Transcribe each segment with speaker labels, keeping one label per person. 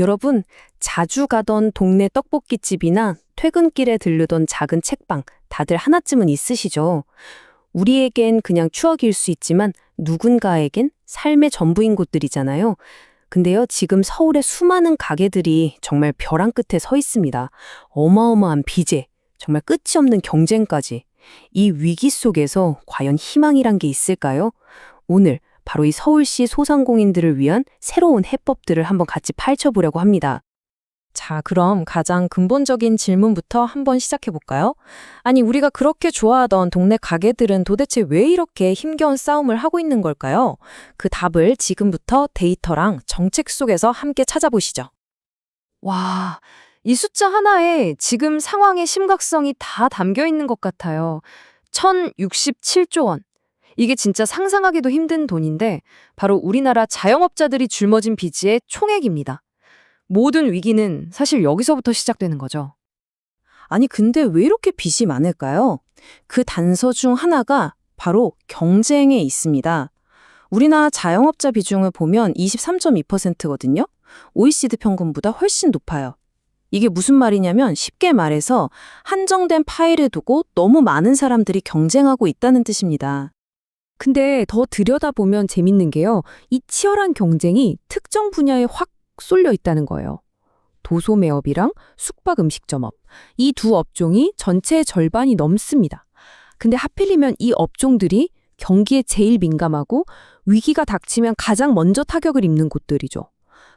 Speaker 1: 여러분, 자주 가던 동네 떡볶이집이나 퇴근길에 들르던 작은 책방, 다들 하나쯤은 있으시죠? 우리에겐 그냥 추억일 수 있지만 누군가에겐 삶의 전부인 곳들이잖아요. 근데요, 지금 서울의 수많은 가게들이 정말 벼랑 끝에 서 있습니다. 어마어마한 비제, 정말 끝이 없는 경쟁까지. 이 위기 속에서 과연 희망이란 게 있을까요? 오늘 바로 이 서울시 소상공인들을 위한 새로운 해법들을 한번 같이 파헤쳐보려고 합니다. 자, 그럼 가장 근본적인 질문부터 한번 시작해 볼까요? 아니, 우리가 그렇게 좋아하던 동네 가게들은 도대체 왜 이렇게 힘겨운 싸움을 하고 있는 걸까요? 그 답을 지금부터 데이터랑 정책 속에서 함께 찾아보시죠.
Speaker 2: 와, 이 숫자 하나에 지금 상황의 심각성이 다 담겨 있는 것 같아요. 1067조 원. 이게 진짜 상상하기도 힘든 돈인데 바로 우리나라 자영업자들이 짊어진 빚의 총액입니다. 모든 위기는 사실 여기서부터 시작되는 거죠.
Speaker 1: 아니, 근데 왜 이렇게 빚이 많을까요? 그 단서 중 하나가 바로 경쟁에 있습니다. 우리나라 자영업자 비중을 보면 23.2%거든요. OECD 평균보다 훨씬 높아요. 이게 무슨 말이냐면 쉽게 말해서 한정된 파일을 두고 너무 많은 사람들이 경쟁하고 있다는 뜻입니다.
Speaker 3: 근데 더 들여다보면 재밌는 게요. 이 치열한 경쟁이 특정 분야에 확 쏠려 있다는 거예요. 도소 매업이랑 숙박 음식점업. 이 두 업종이 전체의 절반이 넘습니다. 근데 하필이면 이 업종들이 경기에 제일 민감하고 위기가 닥치면 가장 먼저 타격을 입는 곳들이죠.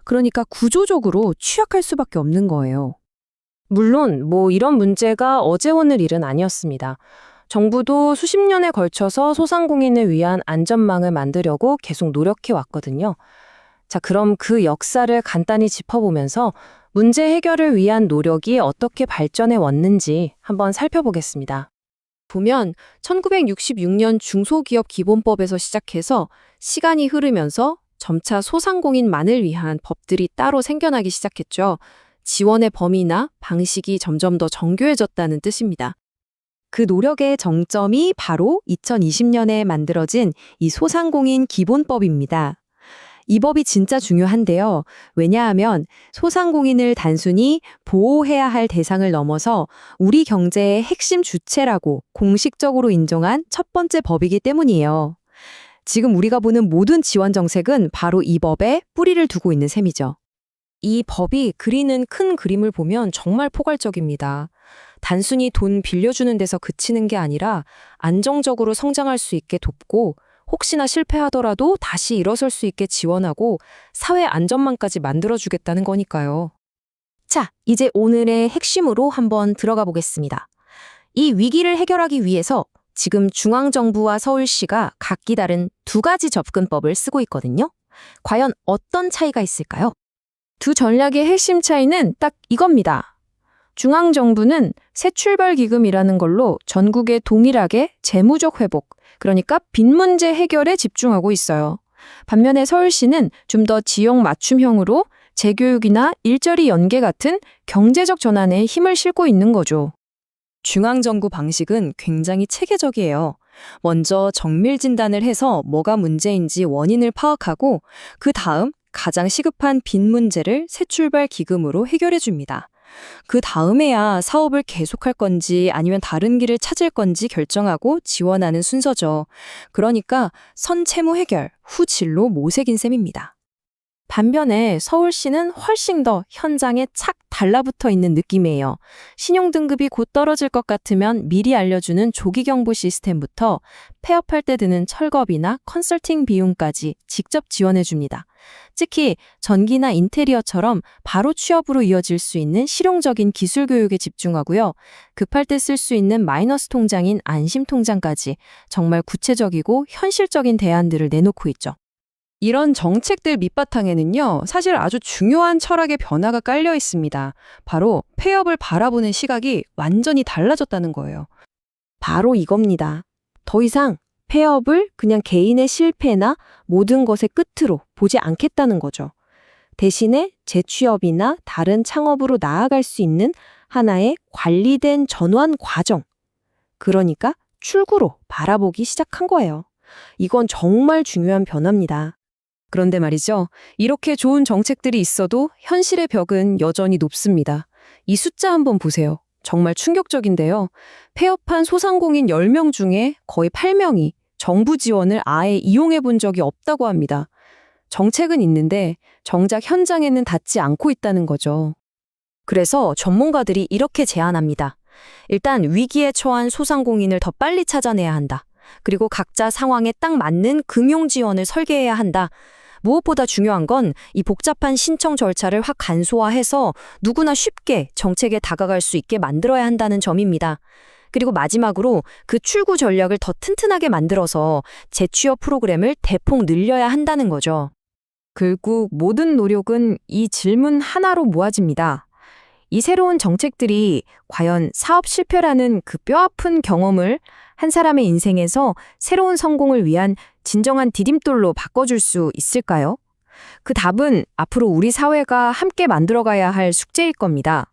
Speaker 3: 그러니까 구조적으로 취약할 수밖에 없는 거예요.
Speaker 1: 물론 뭐 이런 문제가 어제 오늘 일은 아니었습니다. 정부도 수십 년에 걸쳐서 소상공인을 위한 안전망을 만들려고 계속 노력해 왔거든요. 자, 그럼 그 역사를 간단히 짚어보면서 문제 해결을 위한 노력이 어떻게 발전해 왔는지 한번 살펴보겠습니다.
Speaker 2: 보면 1966년 중소기업 기본법에서 시작해서 시간이 흐르면서 점차 소상공인만을 위한 법들이 따로 생겨나기 시작했죠. 지원의 범위나 방식이 점점 더 정교해졌다는 뜻입니다. 그 노력의 정점이 바로 2020년에 만들어진 이 소상공인 기본법입니다. 이 법이 진짜 중요한데요. 왜냐하면 소상공인을 단순히 보호해야 할 대상을 넘어서 우리 경제의 핵심 주체라고 공식적으로 인정한 첫 번째 법이기 때문이에요. 지금 우리가 보는 모든 지원 정책은 바로 이 법에 뿌리를 두고 있는 셈이죠.
Speaker 1: 이 법이 그리는 큰 그림을 보면 정말 포괄적입니다. 단순히 돈 빌려주는 데서 그치는 게 아니라 안정적으로 성장할 수 있게 돕고 혹시나 실패하더라도 다시 일어설 수 있게 지원하고 사회 안전망까지 만들어주겠다는 거니까요. 자, 이제 오늘의 핵심으로 한번 들어가 보겠습니다. 이 위기를 해결하기 위해서 지금 중앙정부와 서울시가 각기 다른 두 가지 접근법을 쓰고 있거든요. 과연 어떤 차이가 있을까요? 두 전략의 핵심 차이는 딱 이겁니다. 중앙정부는 새 출발 기금이라는 걸로 전국에 동일하게 재무적 회복, 그러니까 빚 문제 해결에 집중하고 있어요. 반면에 서울시는 좀 더 지역 맞춤형으로 재교육이나 일자리 연계 같은 경제적 전환에 힘을 싣고 있는 거죠. 중앙정부 방식은 굉장히 체계적이에요. 먼저 정밀 진단을 해서 뭐가 문제인지 원인을 파악하고 그 다음 가장 시급한 빚 문제를 새 출발 기금으로 해결해 줍니다. 그 다음에야 사업을 계속할 건지 아니면 다른 길을 찾을 건지 결정하고 지원하는 순서죠. 그러니까 선 채무 해결, 후 진로 모색인 셈입니다. 반면에 서울시는 훨씬 더 현장에 착 달라붙어 있는 느낌이에요. 신용등급이 곧 떨어질 것 같으면 미리 알려주는 조기경보 시스템부터 폐업할 때 드는 철거비나 컨설팅 비용까지 직접 지원해줍니다. 특히 전기나 인테리어처럼 바로 취업으로 이어질 수 있는 실용적인 기술 교육에 집중하고요. 급할 때 쓸 수 있는 마이너스 통장인 안심 통장까지 정말 구체적이고 현실적인 대안들을 내놓고 있죠.
Speaker 4: 이런 정책들 밑바탕에는요, 사실 아주 중요한 철학의 변화가 깔려 있습니다. 바로 폐업을 바라보는 시각이 완전히 달라졌다는 거예요.
Speaker 1: 바로 이겁니다. 더 이상 폐업을 그냥 개인의 실패나 모든 것의 끝으로 보지 않겠다는 거죠. 대신에 재취업이나 다른 창업으로 나아갈 수 있는 하나의 관리된 전환 과정. 그러니까 출구로 바라보기 시작한 거예요. 이건 정말 중요한 변화입니다.
Speaker 4: 그런데 말이죠. 이렇게 좋은 정책들이 있어도 현실의 벽은 여전히 높습니다. 이 숫자 한번 보세요. 정말 충격적인데요. 폐업한 소상공인 10명 중에 거의 8명이 정부 지원을 아예 이용해 본 적이 없다고 합니다. 정책은 있는데 정작 현장에는 닿지 않고 있다는 거죠.
Speaker 1: 그래서 전문가들이 이렇게 제안합니다. 일단 위기에 처한 소상공인을 더 빨리 찾아내야 한다. 그리고 각자 상황에 딱 맞는 금융 지원을 설계해야 한다. 무엇보다 중요한 건 이 복잡한 신청 절차를 확 간소화해서 누구나 쉽게 정책에 다가갈 수 있게 만들어야 한다는 점입니다. 그리고 마지막으로 그 출구 전략을 더 튼튼하게 만들어서 재취업 프로그램을 대폭 늘려야 한다는 거죠.
Speaker 3: 결국 모든 노력은 이 질문 하나로 모아집니다. 이 새로운 정책들이 과연 사업 실패라는 그 뼈아픈 경험을 한 사람의 인생에서 새로운 성공을 위한 진정한 디딤돌로 바꿔줄 수 있을까요? 그 답은 앞으로 우리 사회가 함께 만들어가야 할 숙제일 겁니다.